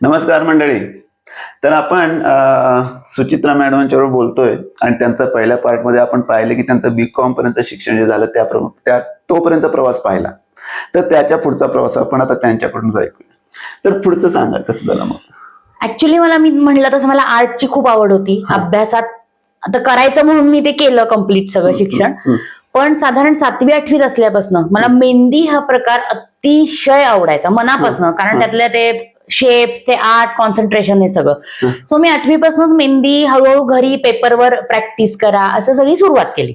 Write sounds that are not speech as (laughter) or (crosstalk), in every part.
नमस्कार मंडळी. तर आपण सुचित्रा मॅडमांच्यावर बोलतोय आणि त्यांचा पहिल्या पार्टमध्ये आपण पाहिलं की त्यांचं बी कॉम पर्यंत शिक्षण जे झालं त्या त्या तोपर्यंत प्रवास पाहिला. तर त्याच्या पुढचा प्रवास आपण आता त्यांच्याकडून ऐकूया तर पुढचं सांगा कसं झालं मग? ऍक्च्युली मला मी म्हणलं तसं मला आर्टची खूप आवड होती. अभ्यासात आता करायचं म्हणून मी ते केलं कंप्लीट सगळं शिक्षण. पण साधारण सातवी आठवीत असल्यापासून मला मेहंदी हा प्रकार अतिशय आवडायचा मनापासून. कारण. त्यातल्या ते शेप्स ते आर्ट कॉन्सन्ट्रेशन हे सगळं. सो मी आठवीपासूनच मेहंदी हळूहळू घरी पेपरवर प्रॅक्टिस करा असं सगळी सुरुवात केली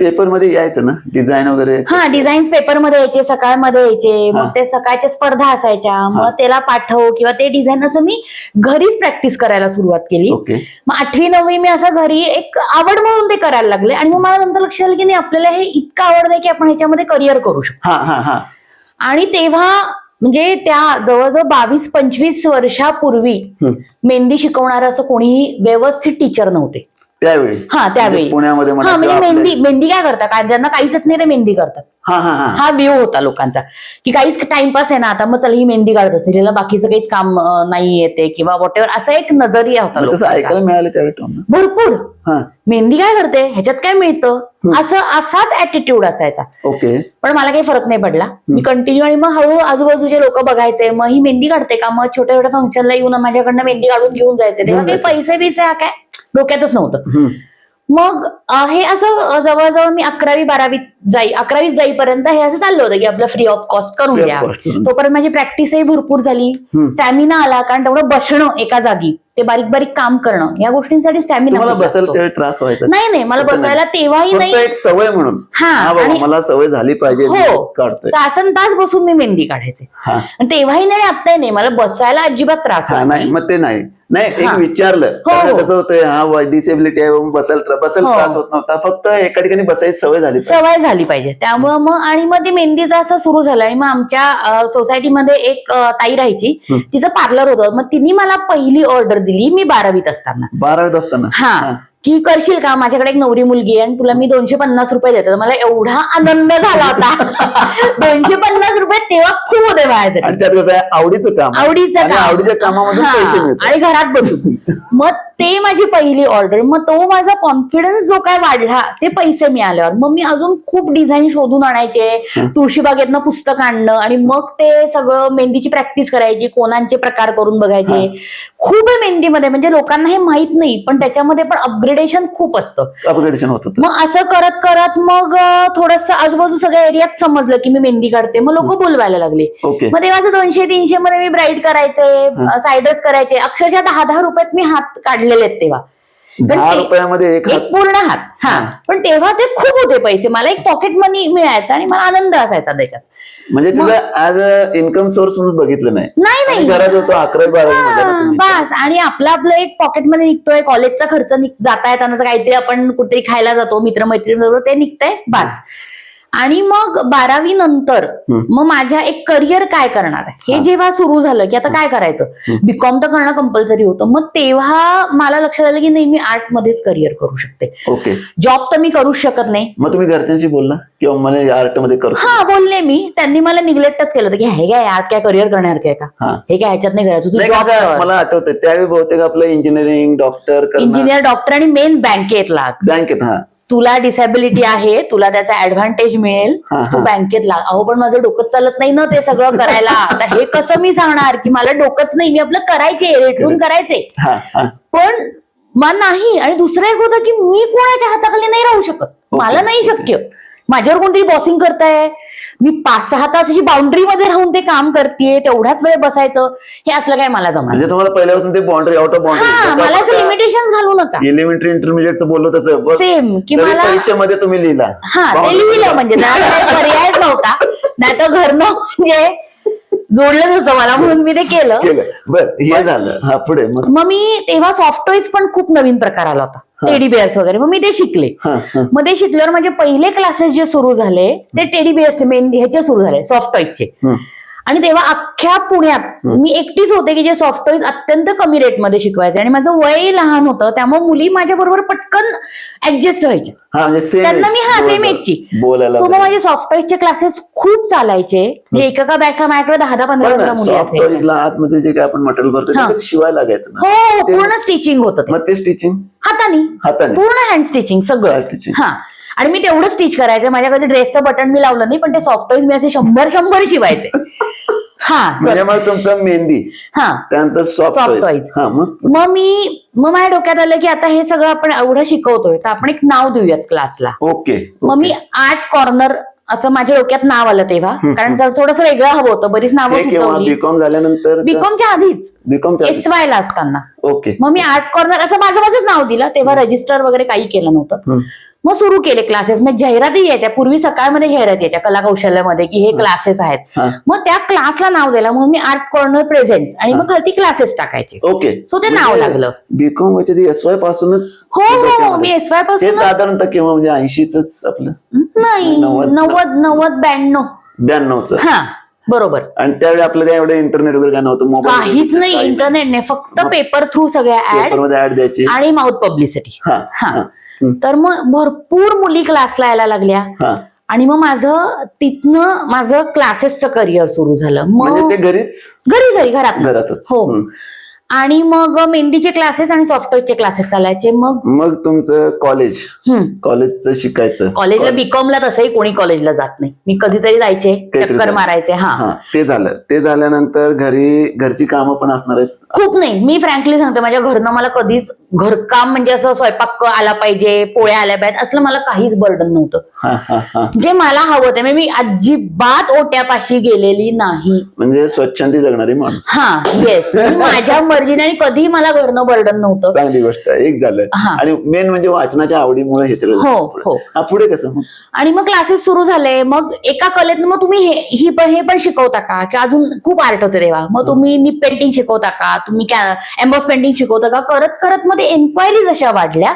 पेपरमध्ये यायचं ना? डिझाईन वगैरे? हा डिझाईन्स पेपरमध्ये यायचे सकाळमध्ये यायचे. हा. मग ते सकाळच्या स्पर्धा असायच्या. मग त्याला पाठव किंवा ते डिझाईन असं मी घरीच प्रॅक्टिस करायला सुरुवात केली. ओके. मग आठवी नववी मी असं घरी एक आवड म्हणून ते करायला लागले. आणि मग मला नंतर लक्षात आलं की नाही आपल्याला हे इतकं आवडतंय की आपण ह्याच्यामध्ये करिअर करू शकतो. हा हा हा. आणि तेव्हा म्हणजे त्या जवळजवळ बावीस पंचवीस वर्षापूर्वी हम्म. मेहंदी शिकवणारं असं कोणीही व्यवस्थित टीचर नव्हते. त्यावेळी? हा त्यावेळी. म्हणजे पुण्यामध्ये म्हणा हा किंवा म्हणजे आपल्या- मेहंदी मेहंदी काय करतात? काय ज्यांना काहीच येत नाही ते मेहंदी करतात. हा हा हा. हा व्ह्यू होता लोकांचा. की काहीच टाइमपास आहे ना आता मग चल ही मेहंदी काढत असेल. हिला बाकीचं काहीच काम अं, नाही येते किंवा वॉट असा एक नजरिया होता मग तसं लोकांचा. ऐकायला मिळालं त्यावेळी तुम्हाला? भरपूर. हा. मेहंदी काय करते? ह्याच्यात काय मिळतं? असं असाच ऍटिट्यूड असायचा. ओके. पण मला काही फरक नाही पडला. मी कंटिन्यू आणि मग हळूहळू आजूबाजूचे लोक बघायचे मग ही मेहंदी काढते का? मग छोट्या छोट्या फंक्शनला येऊन माझ्याकडनं मेहंदी काढून घेऊन जायचे. तेव्हा काही पैसे बिसे हा काय? डोक्यातच नव्हतं. मग हे असं जवळजवळ मी अकरावी बारावीत जाई अकरावीत जाईपर्यंत हे असं चाललं होतं की आपलं फ्री ऑफ कॉस्ट करून द्या. तोपर्यंत माझी प्रॅक्टिसही भरपूर झाली. स्टॅमिना आला कारण तेवढं बसणं एका जागी ते बारीक बारीक काम करणं या गोष्टींसाठी स्टॅमिना त्रास व्हायचा. नाही नाही मला. बसायला तेव्हाही नाही. एक सवय म्हणून. हा, मला सवय झाली पाहिजे हो तासन तास बसून मी मेहंदी काढायचे. आणि तेव्हाही नाही आणि आत्ताही नाही मला बसायला अजिबात त्रास नाही. मग ते नाही. नाही एक. विचारलं हो, कारण हो. कसं होतंय हा डिसेबिलिटी आहे म्हणून बसायला त्रा- बसायला हो. त्रास होत नव्हता फक्त एका ठिकाणी बसायची सवय झाली पाहिजे. सवय झाली पाहिजे त्यामुळं मग आणि मग ते मेहंदीचं असं सुरू झालं आणि मग आमच्या सोसायटीमध्ये एक अं, ताई राहायची हं. तिचं पार्लर होतं मग तिने मला पहिली ऑर्डर दिली मी बारावीत असताना बारावीत असताना हा की करशील का? माझ्याकडे एक नवरी मुलगी आहे आणि तुला मी दोनशे पन्नास रुपये देते. मला एवढा आनंद झाला होता. (laughs) दोनशे पन्नास रुपये तेव्हा खूप होते माझ्यासाठी. आणि त्यात कसं आहे आवडीचं काम. आवडीचं आणि काम. आवडीच्या पैसे मिळतात. आणि घरात बसून. मग (laughs) ते माझी पहिली ऑर्डर मग तो माझा कॉन्फिडन्स जो काय वाढला ते पैसे मिळाल्यावर. मग मी अजून खूप डिझाईन शोधून आणायचे. तुळशीबागेतनं पुस्तक आणणं आणि मग ते सगळं मेहंदीची प्रॅक्टिस करायची कोणांचे प्रकार करून बघायचे. खूप आहे मेहंदीमध्ये. म्हणजे लोकांना हे माहीत नाही पण त्याच्यामध्ये पण अपग्रेडेशन खूप असतं. अपग्रेडेशन होत मग असं करत करत मग थोडस आजूबाजू सगळ्या एरियात समजलं की मी मेहंदी काढते. मग लोक बोलवायला लागले. मग तेव्हा असं दोनशे तीनशे मध्ये मी ब्राईड करायचे. सायडर्स करायचे. अक्षरशः दहा दहा रुपयात मी हात काढलेले आहेत तेव्हा. दहा रुपयामध्ये एक पूर्ण हात. हा. पण तेव्हा ते खूप होते पैसे. मला एक पॉकेट मनी मिळायचा आणि मला आनंद असायचा त्याच्यात. म्हणजे तुला ऍज अ इन्कम सोर्स म्हणून बघितलं नाही. नाही घरात होतो हा, तुम्ही. बस. आणि आपलं आपलं एक पॉकेटमध्ये निघतोय. कॉलेजचा खर्च जाता येताना काहीतरी आपण कुठेतरी खायला जातो मित्रमैत्रिणीबरोबर ते निघतंय. बस. आणि मग बारावी नंतर. मग माझ्या एक करिअर काय करणार आहे? हे. जेव्हा सुरू झालं की आता काय करायचं. बीकॉम तर करणं कंपल्सरी होतं. मग तेव्हा मला लक्षात आलं की नाही मी आर्ट मध्येच करिअर करू शकते. ओके जॉब तर मी करूच शकत नाही. मग तुम्ही घरच्यांशी बोलला? किंवा मला आर्टमध्ये करतो? हा बोलले मी. त्यांनी मला निग्लेक्टच केलं की हे काय आर्ट काय करिअर करणार काय का? हा. काय ह्याच्यात नाही करायचं. तू कर. मला आठवतंय. त्यावेळी बहुतेक आपलं इंजिनिअरिंग डॉक्टर इंजिनियर डॉक्टर आणि मेन बँकेत लाग. बँकेत हा. तुला डिसॅबिलिटी आहे तुला त्याचा ऍडव्हान्टेज मिळेल. तू बँकेत लाग. अहो पण माझं डोकंच चालत नाही ना ते सगळं करायला. आता हे कसं मी सांगणार की मला डोकंच नाही मी आपलं करायचे रेटून करायचे. पण मला नाही आणि दुसरं एक होतं की मी कोणाच्या हाताखाली नाही राहू शकत. मला नाही. शक्य. माझ्यावर कोणतरी बॉसिंग करताय? मी पाच सहा तासाची बाउंड्री मध्ये राहून ते काम करते तेवढाच वेळ बसायचं हे असलं काय मला जमणार म्हणजे तुम्हाला पहिल्यापासून ते बाउंड्री आउट ऑफ हा मला असं बाउंड्री लिमिटेशन घालू नका. एलिमेंटरी इंटरमिडिएट बोललो तसं बस. सेम की तरी मला परीक्षेमध्ये तुम्ही लिहिला. हा ते Boundary लिहिलं म्हणजे काही पर्यायच नव्हता नाही तर घरनं म्हणजे जोडलं नव्हतं मला म्हणून मी ते केलं. बर हे झालं. हा पुढे मग. मग मी तेव्हा सॉफ्टवेअर्स पण खूप नवीन प्रकार आला होता. टेडी बिअर्स वगैरे. मग मी ते शिकले. हा हा. मग ते शिकल्यावर माझे पहिले क्लासेस जे सुरू झाले ते टेडी बिअर्स मेन ह्याचे सुरू झाले सॉफ्टवेअरचे. आणि तेव्हा अख्ख्या पुण्यात मी एकटीच होते की जे सॉफ्टवेअर अत्यंत कमी रेटमध्ये शिकवायचे. आणि माझं वय लहान होतं त्यामुळे मुली माझ्या बरोबर पटकन ऍडजस्ट व्हायच्या. म्हणजे त्यांना मी हा सेम एजची सो मग माझे सॉफ्टवेअरचे क्लासेस खूप चालायचे. म्हणजे एका बॅचला माझ्याकडे दहा दहा पंधरा पंधरा मुली असायच्या. आतमध्ये जे काय आपण मटेरियल भरतो हा. ते शिवायला लागायचं हो हो, पूर्ण स्टिचिंग होतं ते. स्टिचिंग हाताने. हाताने. पूर्ण हँड स्टिचिंग सगळं. हा. आणि मी तेवढं स्टिच करायचं. माझ्या कधी ड्रेसचं बटन मी लावलं नाही पण ते सॉफ्टवेअर मी असे शंभर शंभर शिवायचे. (laughs) हा म्हणजे मग तुमचं मेहंदी. हा. त्यानंतर सॉफ्ट. हा मग? मग मी मग माझ्या डोक्यात आलं की आता हे सगळं आपण एवढं शिकवतोय तर आपण एक नाव देऊयात क्लासला ओके मग मी आर्ट कॉर्नर असं माझ्या डोक्यात नाव आलं तेव्हा कारण जर थोडंसं वेगळं हवं होतं बरीच नावं सुचवली. बीकॉम झाल्यानंतर बीकॉमच्या आधीच बीकॉम एस वाय ला असताना. ओके. मग मी आर्ट कॉर्नर असं माझं माझंच नाव दिलं तेव्हा रजिस्टर वगैरे काही केलं नव्हतं. हम्म. मग सुरू केले क्लासेस मग जाहिराती यायच्या पूर्वी सकाळमध्ये जाहिरात यायच्या कला कौशल्यामध्ये की हे क्लासेस आहेत. हा. मग त्या क्लासला नाव दिलं. म्हणून मी आर्ट कॉर्नर प्रेझेंट्स आणि मग खालती क्लासेस टाकायचे. ओके So ते नाव लागलं. बीकॉम व्हायच्या एस वाय पासूनच हो हो डोक्यामध्ये. मी एस वाय हे पासून साधारणतः केव्हा म्हणजे ऐंशीच आपलं? नाही. नव्वद- नव्वद ब्याण्णव. ब्याण्णवच. हा. बरोबर. आणि त्यावेळी आपलं काय एवढं इंटरनेट वगैरे काय नव्हतं? काहीच नाही. इंटरनेट नाही. फक्त पेपर थ्रू सगळ्या ऍड ऍड द्यायची. आणि माउथ पब्लिसिटी हा. हा. तर मग भरपूर मुली क्लासला यायला लागल्या. हा. आणि मग माझं तिथनं माझं क्लासेसचं करिअर सुरू झालं. म्हणजे मग ते घरीच? घरी घरी घरात. घरातच. हो. आणि मग मेहंदीचे क्लासेस आणि सॉफ्टवेअरचे क्लासेस चालायचे. मग मग तुमचं कॉलेज कॉलेजचं शिकायचं. कॉलेजला बीकॉमला तसंही कोणी कॉलेजला जात नाही. मी कधीतरी जायचे चक्कर. मारायचे हा. हा ते झालं. ते झाल्यानंतर घरी घरची कामं पण असणार आहेत? खूप नाही. मी फ्रँकली सांगते माझ्या घरनं मला कधीच घरकाम म्हणजे असं स्वयंपाक आला पाहिजे पोळ्या आल्या पाहिजेत असलं मला काहीच बर्डन नव्हतं. जे मला हवं ते म्हणजे मी अजिबात ओट्यापाशी गेलेली नाही. म्हणजे स्वच्छंदी जगणारी माणूस. हा येस माझ्या मर्जीने आणि कधी मला घरनं बर्डन नव्हतं. चांगली गोष्ट एक झालं. आणि मेन म्हणजे वाचनाच्या आवडीमुळे हे सगळं हो. हो. पुढे कसं? मग? आणि मग क्लासेस सुरू झाले. मग एका कलेत मग तुम्ही हे ही पण हे पण शिकवता का? की अजून खूप आर्ट होते तेव्हा. मग तुम्ही निप पेंटिंग शिकवता का? तुम्ही एम्बॉस पेंटिंग शिकवता का? करत करत मध्ये एन्क्वायरी जशा वाढल्या.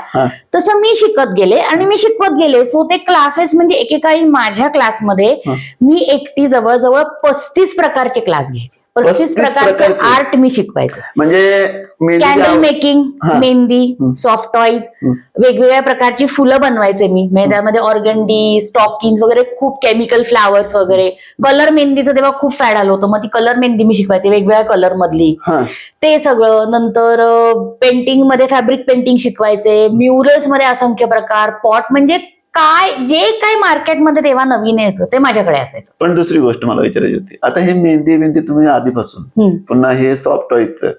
तसं मी शिकत गेले आणि मी शिकवत गेले सो ते क्लासेस म्हणजे एकेकाळी माझ्या क्लासमध्ये. मी एकटी जवळजवळ पस्तीस प्रकारचे क्लास घ्यायचे पस्तीस 35 प्रकारचे? आर्ट मी शिकवायचे. म्हणजे candle making. Mehndi. Soft toys. वेगवेगळ्या प्रकारची फुलं बनवायचे मी. त्यामध्ये ऑर्गंडी स्टॉकिंग वगैरे खूप केमिकल फ्लावर्स वगैरे. कलर मेहंदीचं तेव्हा खूप फॅड आलं होतं. मग ती कलर मेहंदी मी शिकवायचे वेगवेगळ्या कलर मधली. ते सगळं. नंतर पेंटिंगमध्ये फॅब्रिक पेंटिंग शिकवायचे. म्युरल्समध्ये असंख्य प्रकार. पॉट म्हणजे काय जे काही मार्केटमध्ये तेव्हा नवीन यायचं ते माझ्याकडे असायचं. पण दुसरी गोष्ट मला विचारायची होती. आता हे मेहंदी मेहंदी तुम्ही आधीपासून. पुन्हा हे सॉफ्ट टॉईजचं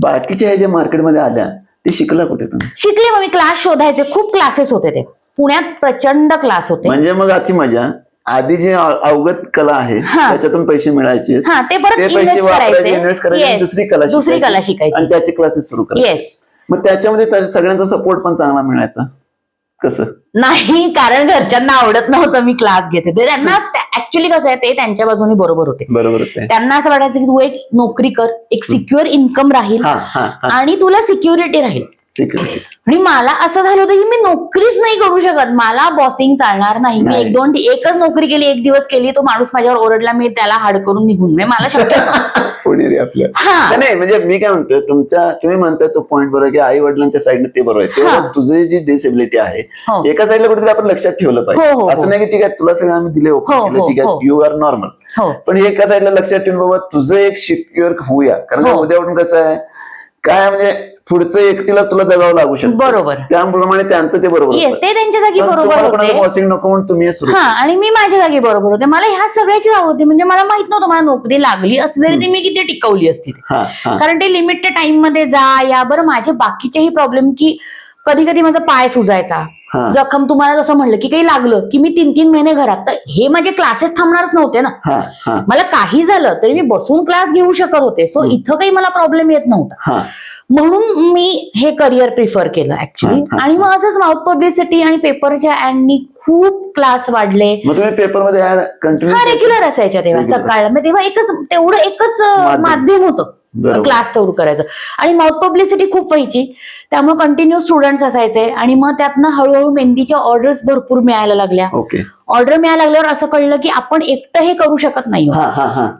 बाकीच्या हे जे मार्केटमध्ये आल्या ते शिकला कुठे तुम्ही? शिकले मग मी क्लास शोधायचे खूप क्लासेस होते ते. पुण्यात प्रचंड क्लास होते. म्हणजे मग आजची मजा आधी जे अव- अवगत कला आहे. त्याच्यातून पैसे मिळायचे ते पैसे वापरायचे इन्व्हेस्ट करायचे. दुसरी कला दुसरी. कला शिकायची. आणि त्याचे क्लासेस सुरू करायचे. मग त्याच्यामध्ये त्या- सगळ्यांचा सपोर्ट पण चांगला मिळायचा. कसं? नाही कारण घरच्यांना आवडत नव्हतं मी क्लास घेते ते त्यांना ऍक्च्युली कसं आहे ते त्यांच्या बाजूनी बरोबर होते. बरोबर होते. त्यांना असं वाटायचं की तू एक नोकरी कर एक सिक्युअर इन्कम राहील आणि तुला सिक्युरिटी राहील. आणि मला असं झालं होतं की मी नोकरीच नाही करू शकत. मला बॉसिंग चालणार नाही. मी. एक दोन एकच नोकरी केली एक दिवस केली तो माणूस माझ्यावर ओरडला मी त्याला हाड करून निघून मला शक्य (laughs) आपलं? नाही म्हणजे मी काय म्हणतोय तुमच्या तुम्ही म्हणताय तो पॉईंट बरोबर आहे की आई वडिलांच्या साईडने ते बरोबर आहे. तेव्हा. तुझी जी डिसेबिलिटी आहे हो. एका साईडला कुठेतरी आपण लक्षात ठेवलं हो, हो, पाहिजे हो. असं नाही की ठीक आहे तुला सगळं आम्ही दिले ठीक. आहे यू आर नॉर्मल पण एका साईडला लक्षात ठेवून बाबा तुझं एक सिक्युअर होऊया. कारण. उद्या उठून कसं आहे काय म्हणजे पुढचं एकटीला तुला जगावं लागू शकतं. बरोबर. त्याप्रमाणे त्यांचं ते बरोबर येस होतं. ते त्यांच्या जागी पण बरोबर तुम्हाला होते. नको म्हणून तुम्ही हे सुरू हा आणि मी माझ्या जागी बरोबर होते. मला ह्या सगळ्याचीच आवड होती. म्हणजे मला माहीत नव्हतं मला नोकरी लागली असली तरी ती मी किती टिकवली असती. हा हा. कारण ते लिमिटेड टाइममध्ये जा या बरं माझे बाकीचेही प्रॉब्लेम की कधी कधी माझा पाय सुजायचा. जखम तुम्हाला जसं म्हणलं की काही लागलं की मी तीन तीन महिने घरात. तर हे माझे क्लासेस थांबणारच नव्हते ना. मला काही झालं तरी मी बसून क्लास घेऊ शकत होते. सो इथं काही मला प्रॉब्लेम येत नव्हता. हा. म्हणून मी हे करिअर प्रिफर केलं ऍक्च्युली आणि मग असंच माउथ पब्लिसिटी आणि पेपरच्या ऍडनी खूप क्लास वाढले. पेपरमध्ये हा रेग्युलर असायच्या तेव्हा Regular. सकाळ मग तेव्हा एकच तेवढं एकच माध्यम. होतं. क्लास सुरू करायचं. आणि माउथ पब्लिसिटी खूप व्हायची. त्यामुळे कंटिन्यू स्टुडंट्स असायचे. आणि मग त्यातनं हळूहळू मेहंदीच्या ऑर्डर्स भरपूर मिळायला लागल्या. ऑर्डर मिळायला लागल्यावर असं कळलं की आपण एकटं हे करू शकत नाही.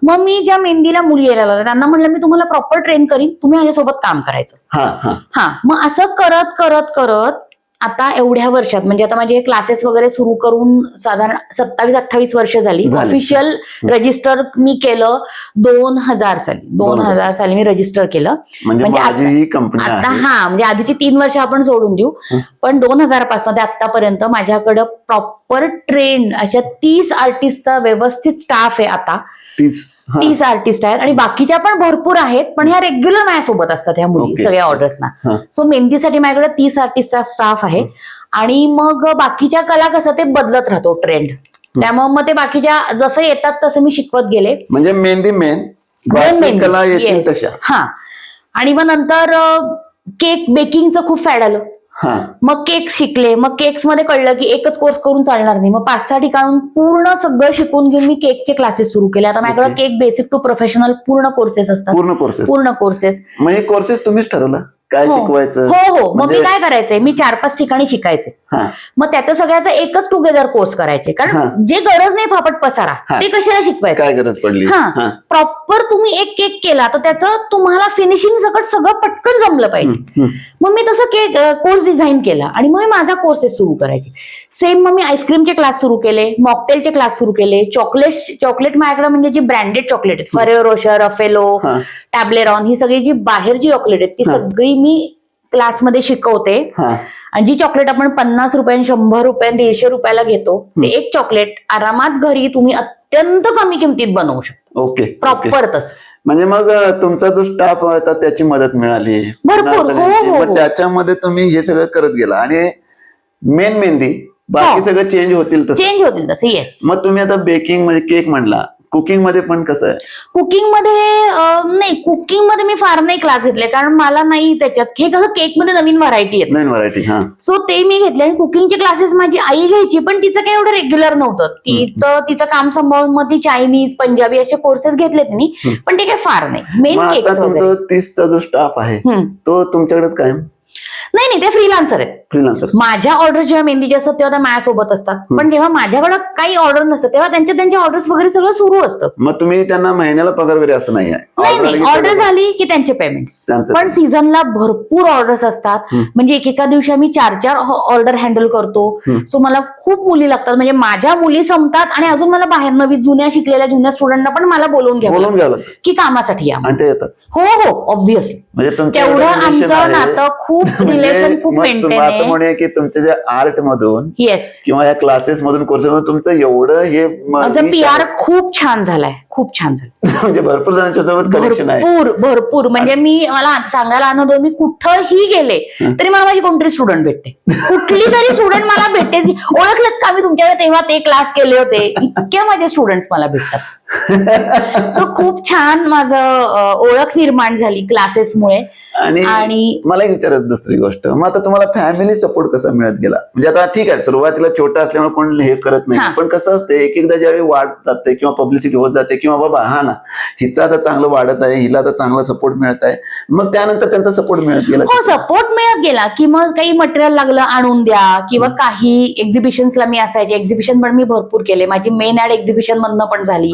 मग मी ज्या मेहंदीला मुली यायला लागल्या त्यांना म्हटलं मी तुम्हाला प्रॉपर ट्रेन करीन. तुम्ही माझ्यासोबत काम करायचं. हा मग असं करत करत करत आता एवढ्या वर्षात म्हणजे आता माझे क्लासेस वगैरे सुरू करून साधारण सत्तावीस अठ्ठावीस वर्ष झाली. ऑफिशियल रजिस्टर मी केलं दोन हजार साली. दोन 2000 हजार. साली मी रजिस्टर केलं. म्हणजे म्हणजे आता हा म्हणजे आधीची तीन वर्ष आपण सोडून देऊ. पण दोन हजारपासून ते आतापर्यंत माझ्याकडं प्रॉपर ट्रेंड अशा तीस आर्टिस्टचा व्यवस्थित स्टाफ आहे आता. तीस. तीस आर्टिस्ट आहेत आणि बाकीच्या पण भरपूर आहेत पण ह्या रेग्युलर माझ्यासोबत असतात ह्या मुली. सगळ्या ऑर्डर्सना. सो मेहंदीसाठी माझ्याकडे तीस आर्टिस्टचा स्टाफ आहे. आणि मग बाकीच्या कला कसं ते बदलत राहतो ट्रेंड त्यामुळे मग ते बाकीच्या जसं येतात तसं मी शिकवत गेले. म्हणजे मेहंदी मेन. कला हा. आणि मग नंतर केक बेकिंगचं खूप फॅड आलं. हा. मग केक शिकले. मग केक्समध्ये कळलं की एकच कोर्स करून चालणार नाही. मग पाच सहा ठिकाणून पूर्ण सगळं शिकून घेऊन मी केकचे क्लासेस सुरू केले. आता माझ्याकडे. केक बेसिक टू प्रोफेशनल पूर्ण कोर्सेस असतात. पूर्ण कोर्सेस पूर्ण कोर्सेस मग हे कोर्सेस तुम्हीच ठरवलं? काय हो. शिकवायचं? हो हो. मग मी म्हणजे- काय करायचंय? मी चार पाच ठिकाणी शिकायचे. हा. मग त्याचं सगळ्याचा एकच टुगेदर कोर्स करायचे. हा. कारण जे गरज नाही फापट पसारा हा. ते कशाला शिकवायचं? काय गरज पडली? हा. हा. प्रॉपर तुम्ही एक केक केला तर त्याचं तुम्हाला फिनिशिंग सकट सगळं पटकन जमलं पाहिजे. हम्म. मग मी तसं केक कोर्स डिझाईन केला आणि मग मी माझा कोर्सेस सुरू करायचे. सेम मग मी आईस्क्रीमचे क्लास सुरू केले मॉकटेलचे क्लास सुरू केले. चॉकलेट चॉकलेट माझ्याकडे म्हणजे जी ब्रँडेड चॉकलेट आहेत. फरेओ रोशर अफेलो हा. टॅब्लेरॉन ही सगळी जी बाहेरची चॉकलेट आहेत ती हा. सगळी मी क्लासमध्ये शिकवते. आणि जी चॉकलेट आपण पन्नास रुपये शंभर रुपये दीडशे रुपयाला घेतो ते एक चॉकलेट आरामात घरी तुम्ही अत्यंत कमी किमतीत बनवू शकतो. ओके. प्रॉपर तसं. म्हणजे मग तुमचा जो स्टाफ होता त्याची मदत मिळाली. भरपूर. हो, हो, हो. त्याच्यामध्ये तुम्ही हे सगळं करत गेला. आणि मेन मेहंदी बाकी. सगळं चेंज होतील तसं. चेंज होतील तसे येस मग तुम्ही आता बेकिंग म्हणजे केक म्हणला. कुकिंगमध्ये पण कसं आहे? कुकिंगमध्ये नाही कुकिंगमध्ये मी फार नाही क्लास घेतले कारण मला नाही त्याच्यात हे कसं केकमध्ये नवीन व्हरायटी येत. नवीन व्हरायटी हा. सो ते मी घेतले आणि कुकिंगचे क्लासेस माझी आई घ्यायची पण तिचं काही एवढं रेग्युलर नव्हतं. तिचं तिचं काम सांभाळून मग ती चायनीज पंजाबी असे कोर्सेस घेतले हम्म. पण ते काही फार नाही. मेन तुमचा तीसचा जो स्टाफ आहे. तो तुमच्याकडेच कायम? नाही नाही ते फ्रीलान्सर आहेत. फ्रीलान्सर माझ्या ऑर्डर जेव्हा मेहंदीचे असतात तेव्हा त्या माझ्यासोबत असतात. पण जेव्हा माझ्याकडे काही ऑर्डर नसतं तेव्हा त्यांच्या त्यांच्या ऑर्डर्स वगैरे सगळं सुरू असतं. मग तुम्ही त्यांना महिन्याला पगार वगैरे असं नाही ऑर्डर झाली की त्यांचे त्यांचं पण सीझनला भरपूर ऑर्डर्स असतात. म्हणजे एकेका दिवशी आम्ही चार चार ऑर्डर हँडल करतो. सो मला खूप मुली लागतात. म्हणजे माझ्या मुली संपतात आणि अजून मला बाहेर नवी जुन्या शिकलेल्या जुन्या स्टुडंटना पण मला बोलवून लागतं की कामासाठी या. हो हो. ऑब्व्हियसली म्हणजे तेवढं आमचं. नातं खूप (laughs) म्हणजे रिलेशन खूप मग मेंटेन आहे. म्हणूया की तुमच्या ज्या आर्ट मधून येस किंवा या क्लासेस मधून कोर्सेस मधून तुमचं एवढं हे माझं पी आर. खूप छान झालाय खूप छान झालं. (laughs) म्हणजे भरपूर जणांच्या सोबत कनेक्शन आहे. भरपूर. भरपूर म्हणजे मी मला सांगायला आनंद मी कुठंही गेले तरी मला माझी कोणतरी स्टुडंट भेटते. कुठली तरी स्टुडंट मला भेटते जी- ओळखलेत का? मी तुमच्याकडे तेव्हा ते क्लास केले होते. इतके माझे स्टुडंट मला भेटतात. (laughs) सो खूप छान माझं अं, ओळख निर्माण झाली क्लासेसमुळे आणि आणि मला एक विचारायचं दुसरी गोष्ट. मग आता तुम्हाला फॅमिली सपोर्ट कसा मिळत गेला? म्हणजे आता ठीक आहे सुरुवातीला छोटा असल्यामुळे कोण हे करत हा. नाही पण कसं असते एक एकदा ज्यावेळी वाढत जाते किंवा पब्लिसिटी होत जाते किंवा बाबा हा ना. हिचं आता चांगलं वाढत आहे हिला आता चांगला सपोर्ट मिळत आहे. मग त्यानंतर त्यांचा सपोर्ट मिळत गेला हो सपोर्ट मिळत गेला की मग काही मटेरियल लागलं आणून द्या किंवा काही एक्झिबिशन्सला मी असायचे. एक्झिबिशन पण मी भरपूर केले. माझी मेन ऍड एक्झिबिशन मधनं पण झाली.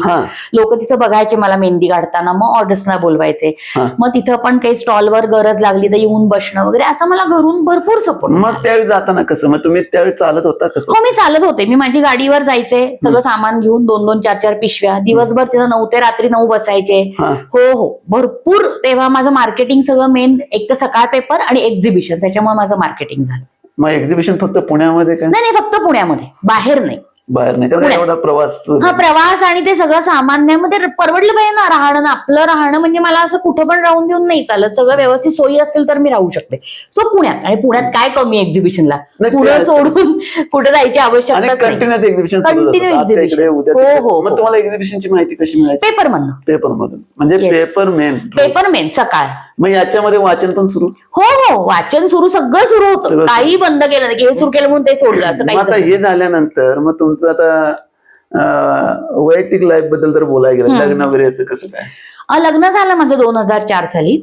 लोक तिथं बघायचे मला मेहंदी काढताना. मग ऑर्डर्सना बोलवायचे. मग तिथं पण काही स्टॉलवर गरज लागली तर येऊन बसणं वगैरे असं मला घरून भरपूर सपोर्ट मग त्यावेळी जाताना कसं? मग तुम्ही त्यावेळी चालत होता कसं? हो मी चालत होते. मी माझी गाडीवर जायचे. सगळं सामान घेऊन दोन दोन चार चार पिशव्या. दिवसभर तिथं नऊ ते रात्री नऊ बसायचे. हा. हो भरपूर तेव्हा माझं मार्केटिंग सगळं मेन एक तर सकाळ पेपर आणि एक्झिबिशन त्याच्यामुळे माझं मार्केटिंग झालं. मग एक्झिबिशन फक्त पुण्यामध्ये नाही नाही फक्त पुण्यामध्ये. बाहेर नाही. बाहेर नाही. कारण पुण्यात. एवढा प्रवास हा प्रवास आणि ते सगळं सामान्यामध्ये परवडलं पाहिजे ना राहणं. आपलं राहणं म्हणजे मला असं कुठं पण राहून देऊन नाही चालत. सगळं व्यवस्थित सोयी असतील तर मी राहू शकते. सो पुण्यात. आणि पुण्यात काय कमी एक्झिबिशनला ते- सोडून (laughs) कुठे जायची कंटिन्युअस एक्झिबिशन exhibitions. उद्या हो. हो, मग हो. तुम्हाला एक्झिबिशनची माहिती कशी मिळायची? पेपर मधनं पेपर मधून म्हणजे. पेपर मेन पेपर मेन सकाळ. मग याच्यामध्ये वाचन पण सुरू? हो हो. वाचन सुरू सगळं सुरू होतं. काही बंद केलं नाही. की हे सुरू केलं म्हणून ते सोडलं. असं काही हे झाल्यानंतर मग तुमचं आता अं, वैयक्तिक लाईफबद्दल तर बोलायला गेलं. लग्न वगैरे कसं काय? लग्न झालं माझं दोन हजार चार साली.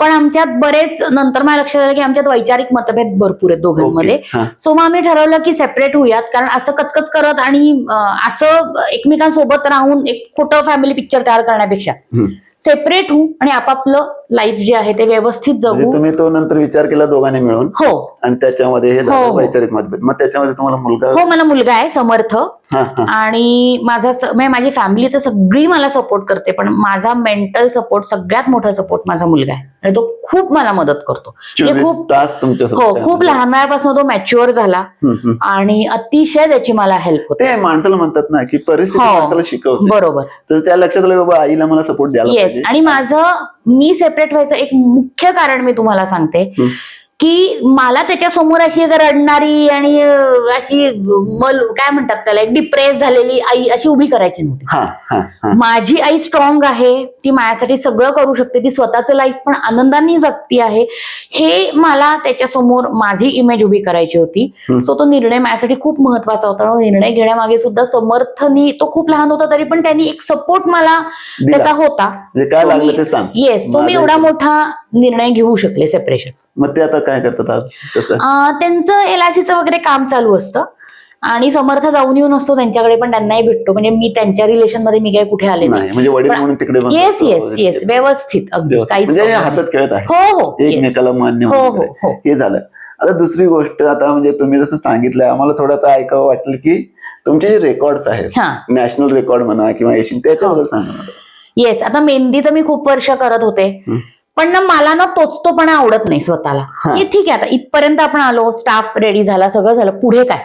पण आमच्यात बरेच नंतर मला लक्षात आलं की आमच्यात वैचारिक मतभेद भरपूर आहेत दोघांमध्ये. सो मग आम्ही ठरवलं की सेपरेट होऊयात. कारण असं कचकच करत आणि असं एकमेकांसोबत राहून एक खोटं फॅमिली पिक्चर तयार करण्यापेक्षा. सेपरेट होऊ आणि आपापलं लाईफ जे आहे ते व्यवस्थित म्हणजे जगू. तुम्ही तो नंतर विचार केला दोघांनी मिळून? हो. आणि त्याच्यामध्ये हे हो, हो. वैचारिक मतभेद. मग त्याच्यामध्ये तुम्हाला मुलगा हो मला मुलगा आहे समर्थ. आणि माझा म्हणजे माझी फॅमिली तर सगळी मला सपोर्ट करते पण माझा मेंटल सपोर्ट सगळ्यात मोठा सपोर्ट माझा मुलगा आहे. आणि तो खूप मला मदत करतो. म्हणजे खूप तास हो खूप. लहान वयापासून तो मॅच्युअर झाला. आणि अतिशय त्याची मला हेल्प होते. माणसाला म्हणतात ना की परिस्थिती हो. बरोबर. तर त्या लक्षात आलं बाबा आईला मला सपोर्ट द्यायला आणि माझं मी सेपरेट व्हायचं एक मुख्य कारण मी तुम्हाला सांगते. की मला त्याच्यासमोर अशी एक रडणारी आणि अशी मल काय म्हणतात त्याला एक डिप्रेस झालेली आई अशी उभी करायची नव्हती. हा हा हा. माझी आई स्ट्रॉंग आहे ती माझ्यासाठी सगळं करू शकते ती स्वतःचं लाईफ पण आनंदाने जगती आहे. हे मला त्याच्यासमोर माझी इमेज उभी करायची होती. सो तो निर्णय माझ्यासाठी खूप महत्त्वाचा होता. निर्णय घेण्यामागे सुद्धा समर्थनी तो खूप लहान होता तरी पण त्यांनी एक सपोर्ट मला. त्याचा होता. म्हणजे काय लागलं ते सांग. येस सो मी एवढा मोठा निर्णय घेऊ शकले सेपरेशन मग ते आता काय करतात त्यांचं एल आय सीचं वगैरे काम चालू असतं. आणि समर्थ जाऊन येऊन असतो त्यांच्याकडे पण त्यांनाही भेटतो. म्हणजे मी त्यांच्या रिलेशनमध्ये मी काही कुठे आले नाही म्हणजे येस येस. येस व्यवस्थित अगदी. काहीच म्हणजे हे हसत खेळत आहे. हो हो. एकमेकाला मान्य हो. हो हो. हे झालं. आता दुसरी गोष्ट आता म्हणजे तुम्ही जसं सांगितलंय आम्हाला थोडं आता ऐकावं वाटलं की तुमचे जे रेकॉर्ड्स आहेत हा. नॅशनल रेकॉर्ड म्हणा किंवा एशियन त्याच्याबद्दल सांगा मला. येस आता मेहंदी तर मी खूप वर्ष करत होते. हं. पण ना मला ना तोचतोपणा आवडत नाही स्वतःला हा. ठीक आहे आता इथपर्यंत आपण आलो स्टाफ रेडी झाला सगळं झालं पुढे काय.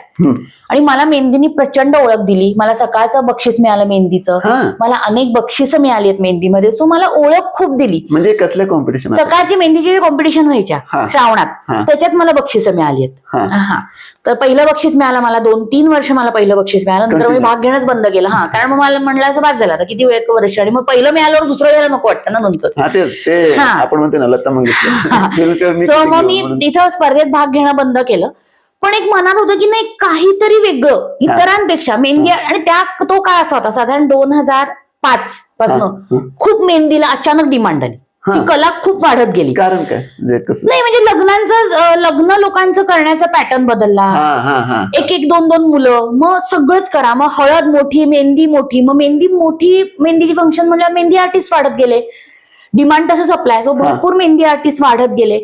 आणि मला मेहंदीनी प्रचंड ओळख दिली. मला सकाळचं बक्षीस मिळालं मेहंदीचं. हा. मला अनेक बक्षिसं मिळाली आहेत मेहंदीमध्ये. सो मला ओळख खूप दिली. म्हणजे कसले कॉम्पिटिशन सकाळची मेहंदीची कॉम्पिटिशन व्हायच्या. श्रावणात हा. त्याच्यात मला बक्षिसं मिळाली आहेत. हा. हा. तर पहिलं बक्षीस मिळालं मला दोन तीन वर्ष मला पहिलं बक्षीस मिळालं. नंतर मी Continuous. भाग घेणंच बंद केलं. हा. कारण मग मला म्हणलं असं बाद झालं. आता किती वेळ वर्ष? आणि मग पहिलं मिळाल्यावर दुसरं घ्यायला नको वाटतं ना नंतर. हा ते ते हा. आपण म्हणतो ना लता मंगेशकर. सो मग मी. तिथं स्पर्धेत भाग घेणं बंद केलं. पण एक मनात होतं की नाही काहीतरी वेगळं इतरांपेक्षा. मेहंदी आणि त्या तो काळ असा होता साधारण दोन हजार पाच पासन. खूप मेहंदीला अचानक डिमांड आली. ती कला खूप वाढत गेली. कारण काय? म्हणजे नाही म्हणजे लग्नांचं लग्न लोकांचं करण्याचा पॅटर्न बदलला. हा हा हा. एक एक दोन दोन मुलं. मग सगळंच करा. मग हळद मोठी मेहंदी मोठी. मग मेहंदी मोठी मेहंदीची फंक्शन म्हणल्यावर मेहंदी आर्टिस्ट वाढत गेले. डिमांड तसं सप्लाय सो भरपूर मेहंदी आर्टिस्ट वाढत गेले.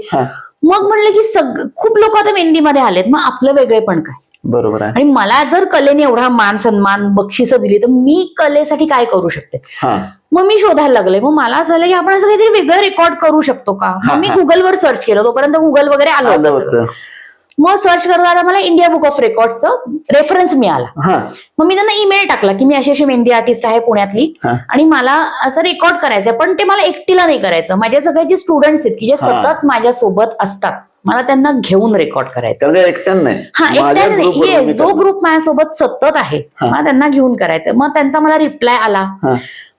मग म्हणलं की सग खूप लोक आता मेहंदीमध्ये आलेत. मग आपलं वेगळेपण काय? बरोबर आहे. आणि मला जर कलेने एवढा मान सन्मान बक्षिसं दिली तर मी कलेसाठी काय करू शकते? मग मी शोधायला लागले. मग मला असं झालं की आपण असं काहीतरी वेगळं रेकॉर्ड करू शकतो का? मग मी. गुगलवर सर्च केलं. तोपर्यंत गुगल वगैरे आलं. होतं. मग सर्च करताना मला इंडिया बुक ऑफ रेकॉर्डचं रेफरन्स मिळाला. मग मी त्यांना ईमेल टाकला की मी अशी अशी मेहंदी आर्टिस्ट आहे पुण्यातली. आणि मला असं रेकॉर्ड करायचंय पण ते मला एकटीला नाही करायचं. माझ्या सगळे जे स्टुडंट्स आहेत की जे. सतत माझ्या सोबत असतात मला त्यांना घेऊन रेकॉर्ड करायचं. एकट्यानं नाही हा एकट्याने जो. ग्रुप माझ्यासोबत सतत आहे. मला त्यांना घेऊन करायचं मग त्यांचा मला रिप्लाय आला.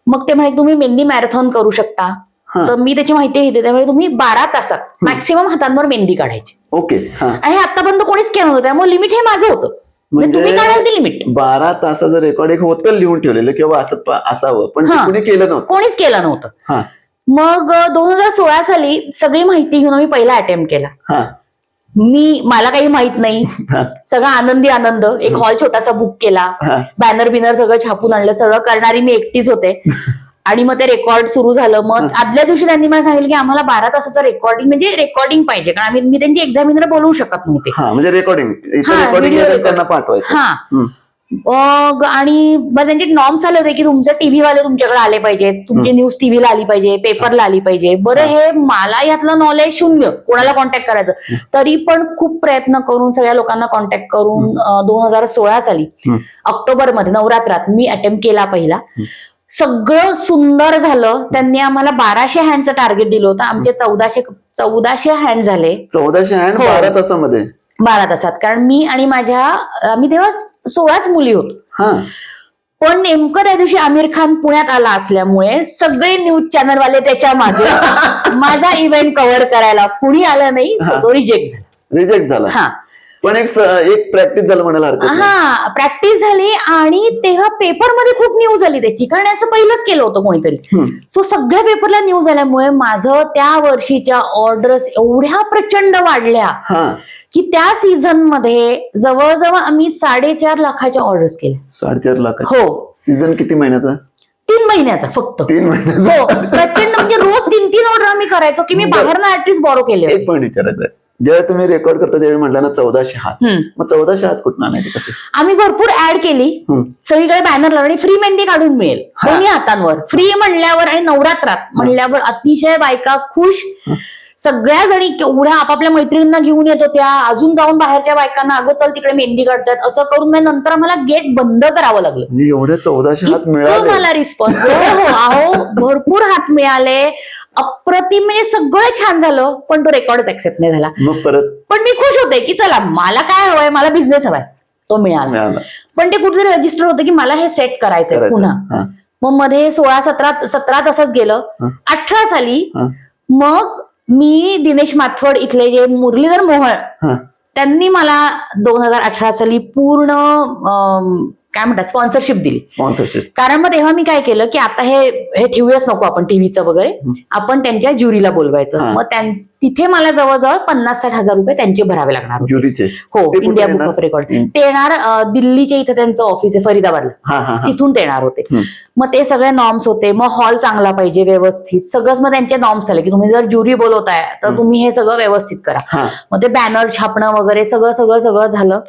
मग ते म्हणे तुम्ही मेहंदी मॅरेथॉन करू शकता. तर मी त्याची माहिती घेते त्यामुळे तुम्ही बारा तासात मॅक्सिमम हातांवर मेहंदी काढायची. ओके हा. आणि आतापर्यंत कोणीच केलं नव्हतं त्यामुळे लिमिट हे माझं होतं. म्हणजे तुम्ही म्हणजे लिमिट बारा तासाचं रेकॉर्ड एक होतं लिहून ठेवलेलं किंवा असं असावं पण. कुणी केलं नव्हतं. कोणीच केलं नव्हतं. हा. मग दोन हजार सोळा साली सगळी माहिती घेऊन मी पहिला अटेम्प्ट केला. मी मला काही माहीत नाही. सगळा आनंदी आनंद एक हॉल छोटासा बुक केला. बॅनर बिनर सगळं छापून आणलं सगळं करणारी मी एकटीच होते. (laughs) आणि मग ते रेकॉर्ड सुरू झालं. मग आदल्या दिवशी त्यांनी मला सांगितलं की आम्हाला बारा तासाचं रेकॉर्डिंग म्हणजे रेकॉर्डिंग पाहिजे. कारण आम्ही मी त्यांची एक्झामिनर बोलवू शकत नव्हते. हा म्हणजे रेकॉर्डिंग हा, त्यांना. पाठवायचं. हा. मग आणि मग त्यांचे नॉर्म्स आले होते की तुमचे टीव्ही वाले तुमच्याकडे आले पाहिजेत. तुमची न्यूज टीव्हीला आली पाहिजे पेपरला आली पाहिजे. बरं हे. मला यातलं नॉलेज शून्य. कोणाला कॉन्टॅक्ट करायचं? तरी पण खूप प्रयत्न करून सगळ्या लोकांना कॉन्टॅक्ट करून दोन हजार सोळा साली. ऑक्टोबरमध्ये नवरात्रात मी अटेम्प्ट केला पहिला. सगळं सुंदर झालं. त्यांनी आम्हाला बाराशे हँडचं टार्गेट दिलं होतं. आमचे चौदाशे चौदाशे हँड झाले. चौदाशे हँड हो. बारा तासामध्ये? बारा तासात. कारण मी आणि माझ्या आम्ही तेव्हा सोळाच मुली होतो. हा. पण नेमकं त्या दिवशी आमिर खान पुण्यात आला असल्यामुळे सगळे न्यूज चॅनल वाले त्याच्यामागे (laughs) माझा इव्हेंट कव्हर करायला कुणी आलं नाही हा. तो रिजेक्ट झाला. रिजेक्ट झाला. हा. पण एक एक प्रॅक्टिस झालं म्हणायला हरकत नाही. हा प्रॅक्टिस झाली आणि तेव्हा पेपरमध्ये खूप न्यूज आली त्याची. कारण असं पहिलंच केलं होतं कोणीतरी. हम्म. सो सगळ्या पेपरला न्यूज आल्यामुळे माझं त्या वर्षीच्या ऑर्डर्स एवढ्या प्रचंड वाढल्या हा. की त्या सीझनमध्ये जवळजवळ आम्ही साडेचार लाखाच्या ऑर्डर्स केल्या. साडेचार लाख. हो. सीझन किती महिन्याचा? तीन महिन्याचा फक्त. तीन महिन्याचा. हो. प्रचंड म्हणजे रोज तीन तीन ऑर्डर आम्ही करायचो की मी बरं. बाहेर ऍट्रीस बॉरो केले एक पॉईंट विचारायचं आहे जेव्हा तुम्ही रेकॉर्ड करता त्यावेळी म्हटलं ना चौदाशे हात. हम्म. मग चौदाशे हात कुठून आणायचे कसे आम्ही भरपूर ऍड केली. हम्म. सगळीकडे बॅनर लावले आणि फ्री मेहंदी काढून मिळेल. हा. दोन्ही हातांवर. फ्री म्हणल्यावर आणि नवरात्रात म्हणल्यावर अतिशय बायका खुश. सगळ्या जणी केवढ्या आपापल्या मैत्रिणींना घेऊन येत होत्या अजून जाऊन बाहेरच्या बायकांना अगं चल तिकडे मेहंदी काढतात असं करून नंतर आम्हाला गेट बंद करावं लागलं. एवढे चौदाशे हात मिळाले. मला रिस्पॉन्स हो हो अहो भरपूर हात मिळाले. अप्रतिम म्हणजे सगळं छान झालं पण तो रेकॉर्ड ऍक्सेप्ट नाही झाला. पण मी खुश होते की चला मला काय हवंय मला बिझनेस हवाय तो मिळाला. पण ते कुठेतरी रजिस्टर होतं की मला हे सेट करायचंय करायचं. पुन्हा. मग मध्ये सोळा सतरा सतरा तसंच गेलं. अठरा साली. मग मी दिनेश माथवड इथले जे मुरलीधर मोहळ. त्यांनी मला दोन हजार अठरा साली पूर्ण काय म्हणतात स्पॉन्सरशिप दिली स्पॉन्सरशिप कारण मग तेव्हा मी काय केलं की आता हे हे ठेवूयाच नको आपण टीव्हीचं वगैरे. आपण त्यांच्या ज्युरीला बोलवायचं. मग त्यां- तिथे मला जवळजवळ पन्नास साठ हजार रुपये त्यांचे भरावे लागणार होते. हो इंडिया बुक? Of record. ते येणार दिल्लीच्या इथे त्यांचं ऑफिस आहे फरीदाबादला. हा हा हा. तिथून ते येणार होते. मग ते सगळे नॉर्म्स होते. मग हॉल चांगला पाहिजे व्यवस्थित. सगळंच मग त्यांचे नॉर्म्स आले की तुम्ही जर ज्युरी बोलवताय तर. तुम्ही हे सगळं व्यवस्थित करा. मग ते बॅनर छापणं वगैरे सगळं सगळं सगळं झालं.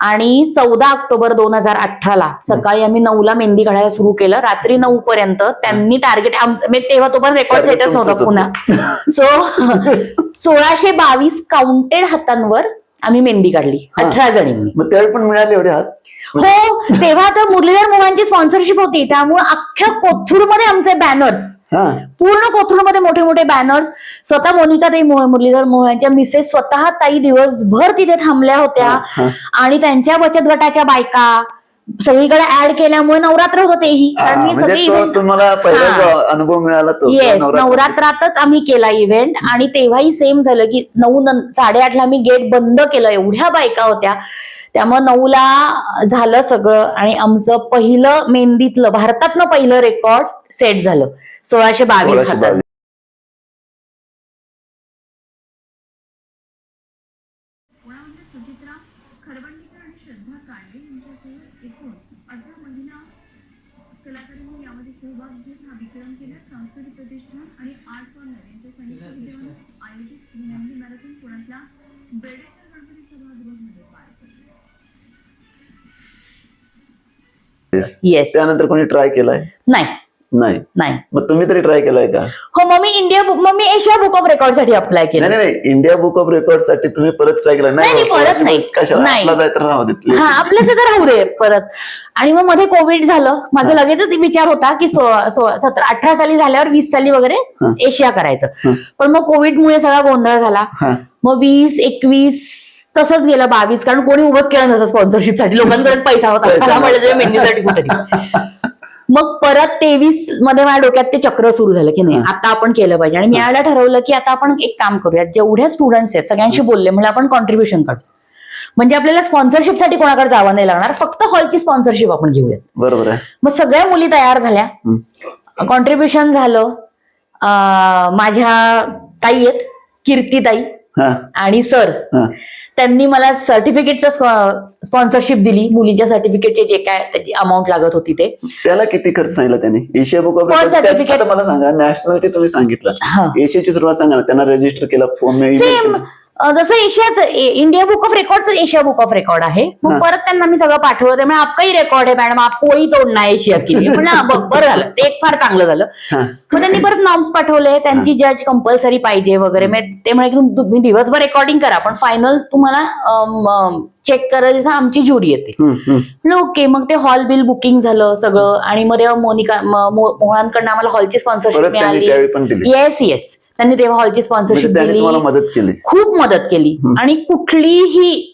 आणि चौदा ऑक्टोबर दोन हजार अठराला सकाळी आम्ही नऊला मेहंदी काढायला सुरू केलं. रात्री नऊ पर्यंत त्यांनी टार्गेट तेव्हा तो पण रेकॉर्ड सेटच नव्हता पुन्हा. सो (laughs) सोळाशे बावीस काउंटेड हातांवर आम्ही मेहंदी काढली. अठरा जणींनी. मग त्यावेळी पण मिळाले एवढे हात? हो तेव्हा तर मुरलीधर मोहनची स्पॉन्सरशिप होती. त्यामुळे अख्ख्या कोथरूडमध्ये आमचे बॅनर्स पूर्ण कोथरूडमध्ये मोठे मोठे बॅनर्स स्वतः मोनिका ताई मुरलीधर मोहनच्या मिसेस स्वतः ताई दिवसभर तिथे थांबल्या होत्या. आणि त्यांच्या बचत गटाच्या बायका सगळीकडे ऍड केल्यामुळे नवरात्र होतं तेही हा, मी म्हणजे सगळी तो event- तुम्हाला पहिला हा. जो अनुभव मिळाला तो येस नवरात्र. नवरात्रातच आम्ही केला इव्हेंट आणि तेव्हाही सेम झालं की नऊ नं- साडेआठला आम्ही गेट बंद केलं एवढ्या बायका होत्या त्यामुळे नऊला झालं सगळं आणि आमचं पहिलं मेहंदीतलं भारतातलं पहिलं रेकॉर्ड सेट झालं सोळाशे बावीस सोळाशे हातात बावीस. केला सांस्कृतिक प्रतिष्ठान आणि आर्ट कॉर्नर यांच्या संयुक्त विद्यमाने आयोजित मॅरेथॉन पुण्यातल्या बेडेकर गणपती सभागृहामध्ये पार पडली. Yes. त्यानंतर कोणी ट्राय केलाय? नाही. नाही. नाही. मग तुम्ही तरी ट्राय केलाय का? हो मग मी इंडिया बुक मग मी एशिया बुक ऑफ रेकॉर्डसाठी अप्लाय केलं. नाही नाही इंडिया बुक ऑफ रेकॉर्डसाठी तुम्ही परत ट्राय केला. नाही, नाही, परत नाही. कशाला? नाही. आपला जायचं राहू देत हा आपल्याच तर राहू दे परत. आणि मग मध्ये कोविड झालं. माझा. लगेचच विचार होता की सोळा सोळा सतरा अठरा साली झाल्यावर वीस साली वगैरे हा. एशिया करायचं. हा. पण मग कोविडमुळे सगळा गोंधळ झाला. हा. मग वीस एकवीस तसंच गेलं बावीस. कारण कोणी उभंच केलं नव्हतं स्पॉन्सरशिपसाठी. लोकांकडे पैसा होता. पैसा मला म्हणलं नव्हता. मेहंदीसाठी कुठे (laughs) मग परत तेवीसमध्ये माझ्या डोक्यात ते चक्र सुरू झालं की नाही. आता आपण केलं पाहिजे. आणि मी यायला ठरवलं की आता आपण एक काम करूया जेवढ्या स्टुडंट्स आहेत सगळ्यांशी बोलले म्हणजे आपण कॉन्ट्रीब्युशन काढू. म्हणजे आपल्याला स्पॉन्सरशिपसाठी कोणाकडे जावं नाही लागणार फक्त हॉलची स्पॉन्सरशिप आपण घेऊयात. बरोबर आहे. मग सगळ्या मुली तयार झाल्या. कॉन्ट्रीब्युशन झालं माझ्या ताई आहेत कीर्तीताई हा. आणि सर. त्यांनी मला सर्टिफिकेटचं स्पॉन्सरशिप दिली. मुलीच्या सर्टिफिकेटचे जे काय त्याची अमाऊंट लागत होती ते. त्याला किती खर्च सांगितला त्यांनी? Asia book of. आता मला सांगा नॅशनल ते तुम्ही सांगितलं. एशियाची सुरुवात सांगा ना त्यांना रजिस्टर केला फोन सेम जसं एशियाचं इंडिया बुक ऑफ रेकॉर्डचं एशिया बुक ऑफ रेकॉर्ड आहे. मग परत त्यांना मी सगळं पाठवलं. त्यामुळे आपकाही रेकॉर्ड आहे मॅडम. आप कोई तोडना एशिया की. लिए. पण हा, ब- बरं झालं. ते एक फार चांगलं झालं. मग त्यांनी परत नॉर्म्स पाठवले. त्यांची जज कंपल्सरी पाहिजे वगैरे. ते म्हणे की तुम- तुम्ही दिवसभर रेकॉर्डिंग करा पण फायनल तुम्हाला चेक करायला आमची ज्युरी येते. ओके. मग ते हॉल बिल बुकिंग झालं सगळं. आणि मग तेव्हा मोनिका मोहनांकडनं आम्हाला हॉलची स्पॉन्सरशिप मिळाली. येस येस त्यांनी तेव्हा हॉलची म्हणजे स्पॉन्सरशिप त्यांनी दिली. मदत केली. खूप मदत केली. आणि कुठलीही.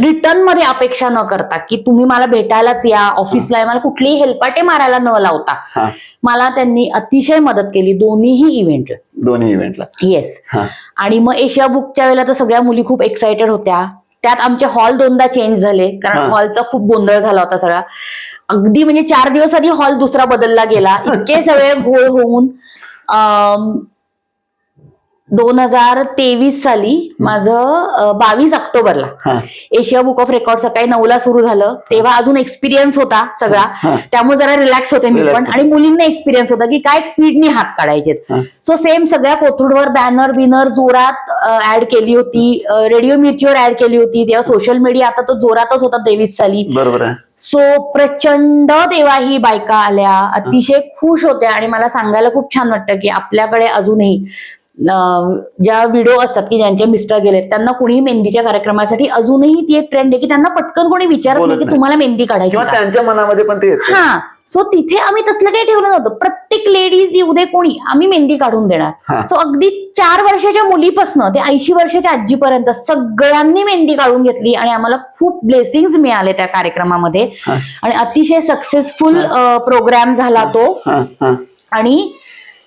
रिटर्नमध्ये अपेक्षा न करता की तुम्ही मला भेटायलाच या ऑफिसला मला कुठलीही हेलपाटे मारायला न लावता मला त्यांनी अतिशय मदत केली दोन्हीही इव्हेंट दोन्ही इव्हेंटला येस आणि मग एशिया बुकच्या वेळेला तर सगळ्या मुली खूप एक्साइटेड होत्या. त्यात आमचे हॉल दोनदा चेंज झाले कारण. हॉलचा खूप गोंधळ झाला होता सगळा. अगदी म्हणजे चार दिवस आधी हॉल दुसरा बदलला गेला. इतके सगळे घोळ होऊन दोन हजार तेवीस साली माझं बावीस ऑक्टोबरला एशिया बुक ऑफ रेकॉर्ड सकाळी नऊला सुरू झालं. तेव्हा अजून एक्सपिरियन्स होता सगळा. त्यामुळे जरा रिलॅक्स होते मी पण. आणि मुलींना एक्सपिरियन्स होता की काय स्पीडनी हात काढायचे. सो सेम सगळ्या कोथरूडवर बॅनर बिनर जोरात ऍड केली होती. रेडिओ मिरचीवर ऍड केली होती. तेव्हा सोशल मीडिया आता तो जोरातच होता तेवीस साली. बरोबर सो प्रचंड तेव्हा ही बायका आल्या. अतिशय खुश होत्या. आणि मला सांगायला खूप छान वाटतं की आपल्याकडे अजूनही ज्या व्हिडिओ असतात की ज्यांचे मिस्टर गेलेत त्यांना कुणीही मेहंदीच्या कार्यक्रमासाठी अजूनही ती एक ट्रेंड आहे की त्यांना पटकन कोणी विचारत नाही की. तुम्हाला मेहंदी काढायची? त्यांच्या मनामध्ये पण ते हा सो तिथे आम्ही तसलं काही ठेवलं नव्हतं प्रत्येक लेडीज येऊ दे कोणी आम्ही मेहंदी काढून. देणार सो अगदी चार वर्षाच्या मुलीपासनं ते ऐंशी वर्षाच्या आजीपर्यंत सगळ्यांनी मेहंदी काढून घेतली आणि आम्हाला खूप ब्लेसिंग मिळाले त्या कार्यक्रमामध्ये. आणि अतिशय सक्सेसफुल प्रोग्राम झाला तो आणि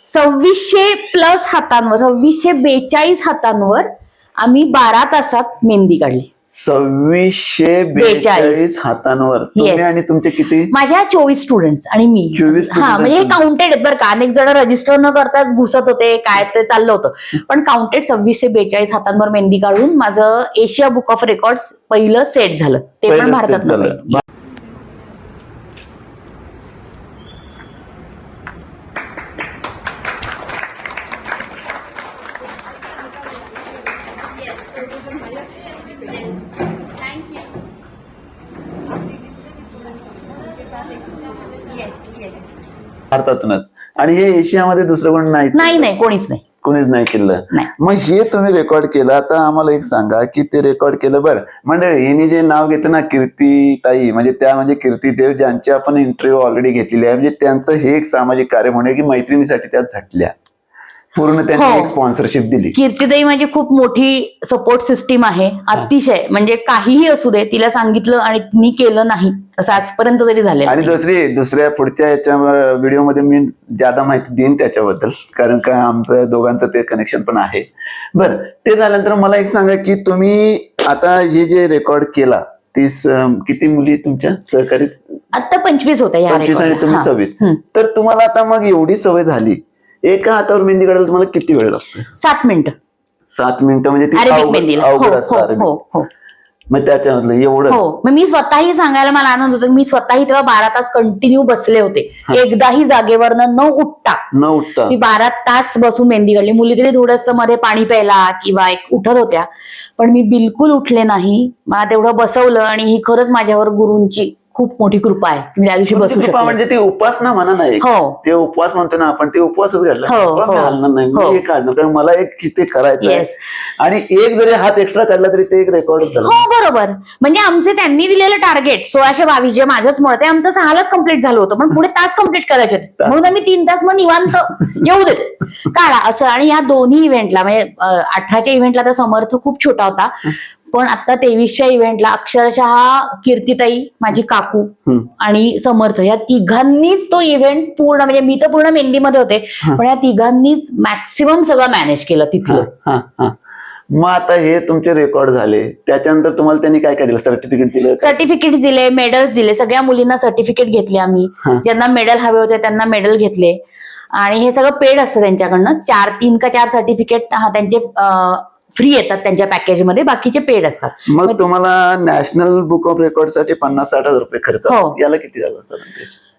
सव्वीसशे प्लस हातांवर सव्वीसशे बेचाळीस हातांवर आम्ही बारा तासात मेहंदी काढली. सव्वीसशे बेचाळीस. हातांवर. तुम्ही. आणि तुमचे किती? माझ्या चोवीस स्टुडंट्स आणि मी. 24 हा म्हणजे हे काउंटेड आहेत बरं का. अनेक जण रजिस्टर न करताच घुसत होते काय ते चाललं होतं. पण काउंटेड सव्वीसशे बेचाळीस हातांवर मेहंदी काढून माझं एशिया बुक ऑफ रेकॉर्ड्स पहिलं सेट झालं. ते पण भारतात भारतातूनच. आणि हे एशियामध्ये दुसरं कोण नाही नाही नाही कोणीच नाही. कोणीच नाही केलं. मग हे तुम्ही रेकॉर्ड केलं आता आम्हाला एक सांगा की ते रेकॉर्ड केलं बरं. मंडळी हिने जे नाव घेतं ना कीर्ती ताई म्हणजे त्या म्हणजे कीर्ती देव ज्यांची आपण इंटरव्ह्यू ऑलरेडी घेतलेली आहे म्हणजे त्यांचं हे एक सामाजिक कार्य म्हणून की मैत्रिणीसाठी त्या झटल्या. पूर्ण त्यांनी हो. एक स्पॉन्सरशिप दिली कीर्तिदाई माझी खूप मोठी सपोर्ट सिस्टीम आहे अतिशय म्हणजे काहीही असू दे तिला सांगितलं आणि मी केलं नाही असं आजपर्यंत तरी झालेलं आणि नाही. दुसरी दुसऱ्या पुढच्या याच्या व्हिडिओमध्ये मी ज्यादा माहिती देईन त्याच्याबद्दल कारण का आमचं दोघांचं ते कनेक्शन पण आहे बरं ते झाल्यानंतर मला एक सांगा की तुम्ही आता हे जे रेकॉर्ड केला तीस अं, किती मुली तुमच्या सहकारी आता पंचवीस होत्या या पंचवीस आणि. तुम्ही हा. सव्वीस हम्म. तर तुम्हाला आता मग एवढी सवय झाली एका हातावर मेहंदी काढायला तुम्हाला किती वेळ लागतो सात मिनिटं. सात मिनिटं म्हणजे ती अरेबिक अवघड मेहंदीला. हो अवघड हो अरेबिक. हो हो. मग त्याच्यामधलं एवढं हो मग मी स्वतःही सांगायला मला आनंद होतो. मी स्वतःही तेव्हा बारा तास कंटिन्यू बसले होते. हा. एकदाही जागेवरनं न उठता न उठता. मी बारा तास बसून मेहंदी काढली. मुली तरी थोडसमध्ये पाणी प्यायला किंवा एक उठत होत्या. पण मी बिलकुल उठले नाही. मला तेवढं बसवलं आणि ही खरंच माझ्यावर गुरूंची खूप मोठी कृपा आहे. मी त्या दिवशी बसू कृपा म्हणजे ते उपासना म्हणा नाही हो. ते उपवास म्हणतो ना आपण ते उपवासच घडला. हो, मी हो. हलणार नाही. मी हो. हे काढणार कारण मला एक ते करायचं आहे. आणि एक जरी हात एक्स्ट्रा काढला तरी ते एक रेकॉर्डच झालं. हो बरोबर. म्हणजे आमचे त्यांनी दिलेलं टार्गेट सोळाशे बावीस जे माझंच मत आहे आमचं सहालाच कंप्लीट झालं होतं. पण पुढे तास कंप्लीट करायचे होते. म्हणून आम्ही तीन तास मग निवांत येऊ देत. काढा असं. आणि या दोन्ही इव्हेंटला म्हणजे अं, अठराच्या इव्हेंटला तर समर्थ खूप छोटा होता. पण आता तेवीसच्या इव्हेंटला अक्षरशः कीर्तिताई माझी काकू. आणि समर्थ या तिघांनीच तो इव्हेंट पूर्ण म्हणजे मी तर पूर्ण मेहंदीमध्ये होते. पण या तिघांनीच मॅक्सिमम सगळं मॅनेज केलं तिथलं हा, हा. मग आता हे तुमचे रेकॉर्ड झाले त्याच्यानंतर तुम्हाला त्यांनी काय काय दिलं सर्टिफिकेट दिलं? सर्टिफिकेट दिले मेडल्स दिले सगळ्या मुलींना सर्टिफिकेट घेतले आम्ही. ज्यांना मेडल हवे होते त्यांना मेडल घेतले आणि हे सगळं पेड असतं त्यांच्याकडनं चार तीन का चार सर्टिफिकेट हा त्यांचे फ्री येतात त्यांच्या पॅकेजमध्ये बाकीचे पेड असतात मग तुम्हाला नॅशनल बुक ऑफ रेकॉर्डसाठी पन्नास साठ हजार रुपये खर्च. हो. याला किती झालं?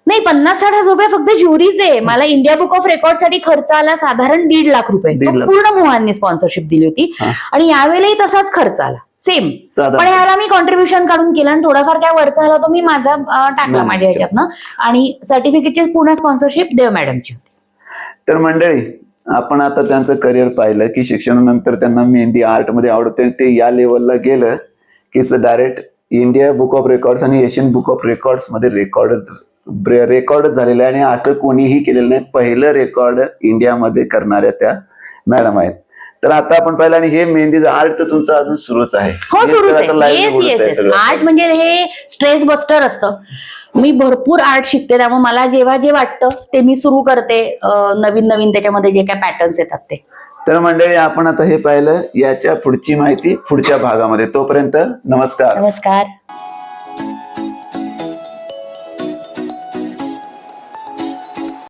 नाही पन्नास साठ हजार रुपये फक्त ज्युरीच आहे मला इंडिया बुक ऑफ रेकॉर्डसाठी खर्च आला साधारण दीड लाख रुपये दीड तो लाख. पूर्ण मोहांनी स्पॉन्सरशिप दिली होती हा. आणि यावेळेलाही तसाच खर्च आला सेम साधा- पण ह्याला मी कॉन्ट्रीब्युशन काढून केलं आणि थोडाफार काय वरचा आला तो मी माझा अं, टाकला नाही. माझ्या ह्याच्यातनं आणि सर्टिफिकेटची पूर्ण स्पॉन्सरशिप देव मॅडमची होती तर मंडळी आपण आता त्यांचं करिअर पाहिलं की शिक्षणानंतर त्यांना मेहंदी आर्टमध्ये आवडते. ते या लेवलला गेलं की direct India book of records आणि एशियन बुक ऑफ रेकॉर्ड्समध्ये रेकॉर्डच रेकॉर्डच झालेलं आहे. आणि असं कोणीही केलेलं नाही. पहिलं रेकॉर्ड इंडियामध्ये करणाऱ्या त्या मॅडम आहेत. तर आता आपण पाहिलं आणि हे मेहंदीचं आर्ट तर तुमचं अजून सुरूच आहे. हो सुरूच आहे. आर्ट म्हणजे हे स्ट्रेस बस्टर असतं. मी भरपूर आर्ट शिकते त्यामुळे मला जेव्हा जे वाटतं ते मी सुरू करते नवीन नवीन त्याच्यामध्ये जे काय पॅटर्न्स येतात ते. तर मंडळी आपण आता हे पाहिलं याच्या पुढची माहिती पुढच्या भागामध्ये. तोपर्यंत नमस्कार. नमस्कार.